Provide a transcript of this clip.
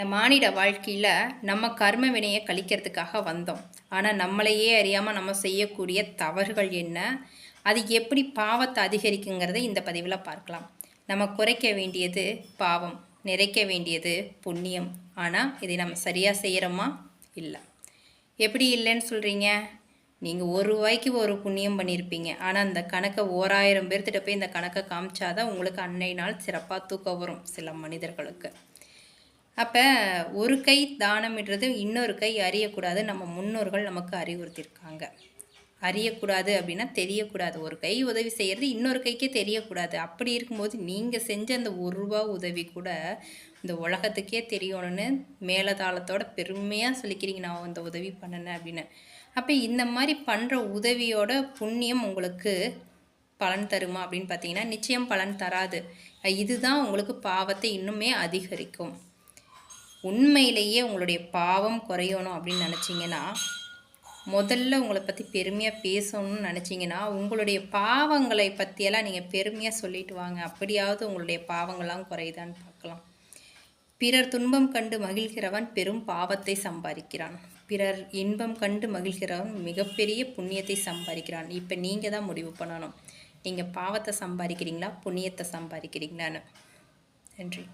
இந்த மானிட வாழ்க்கையில் நம்ம கர்ம வினையை கழிக்கிறதுக்காக வந்தோம். ஆனால் நம்மளையே அறியாமல் நம்ம செய்யக்கூடிய தவறுகள் என்ன? அது எப்படி பாவத்தை அதிகரிக்குங்கிறத இந்த பதிவில் பார்க்கலாம். நம்ம குறைக்க வேண்டியது பாவம் நிறைக்க வேண்டியது புண்ணியம். ஆனால் இதை நம்ம சரியாக செய்கிறோமா இல்லை. எப்படி இல்லைன்னு சொல்கிறீங்க நீங்கள் ஒரு ரூபாய்க்கு ஒரு புண்ணியம் பண்ணியிருப்பீங்க ஆனால் அந்த கணக்கை ஓராயிரம் பேர்த்திட்ட போய் இந்த கணக்கை காமிச்சாதான் உங்களுக்கு அன்னை நாள் சிறப்பாக தூக்கம் வரும் சில மனிதர்களுக்கு. அப்போ ஒரு கை தானமிடுறது இன்னொரு கை அறியக்கூடாது. நம்ம முன்னோர்கள் நமக்கு அறிவுறுத்தியிருக்காங்க. அறியக்கூடாது அப்படின்னா தெரியக்கூடாது. ஒரு கை உதவி செய்கிறது இன்னொரு கைக்கே தெரியக்கூடாது. அப்படி இருக்கும்போது நீங்கள் செஞ்ச அந்த ஒரு ரூபா உதவி கூட இந்த உலகத்துக்கே தெரியணும்னு மேலதாளத்தோட பெருமையாக சொல்லிக்கிறீங்க. நான் இந்த உதவி பண்ணினேன் அப்படின்னு. அப்போ இந்த மாதிரி பண்ணுற உதவியோட புண்ணியம் உங்களுக்கு பலன் தருமா அப்படின்னு பார்த்தீங்கன்னா நிச்சயம் பலன் தராது. இதுதான் உங்களுக்கு பாவத்தை இன்னுமே அதிகரிக்கும். உண்மையிலேயே உங்களுடைய பாவம் குறையணும் அப்படின்னு நினச்சிங்கன்னா முதல்ல உங்களை பற்றி பெருமையாக பேசணும்னு நினச்சிங்கன்னா உங்களுடைய பாவங்களை பற்றியெல்லாம் நீங்கள் பெருமையாக சொல்லிட்டு வாங்க. அப்படியாவது உங்களுடைய பாவங்கள்லாம் குறையுதான்னு பார்க்கலாம். பிறர் துன்பம் கண்டு மகிழ்கிறவன் பெரும் பாவத்தை சம்பாதிக்கிறான். பிறர் இன்பம் கண்டு மகிழ்கிறவன் மிகப்பெரிய புண்ணியத்தை சம்பாதிக்கிறான். இப்போ நீங்கள் தான் முடிவு பண்ணணும். நீங்கள் பாவத்தை சம்பாதிக்கிறீங்களா புண்ணியத்தை சம்பாதிக்கிறீங்களான்னு. நன்றி.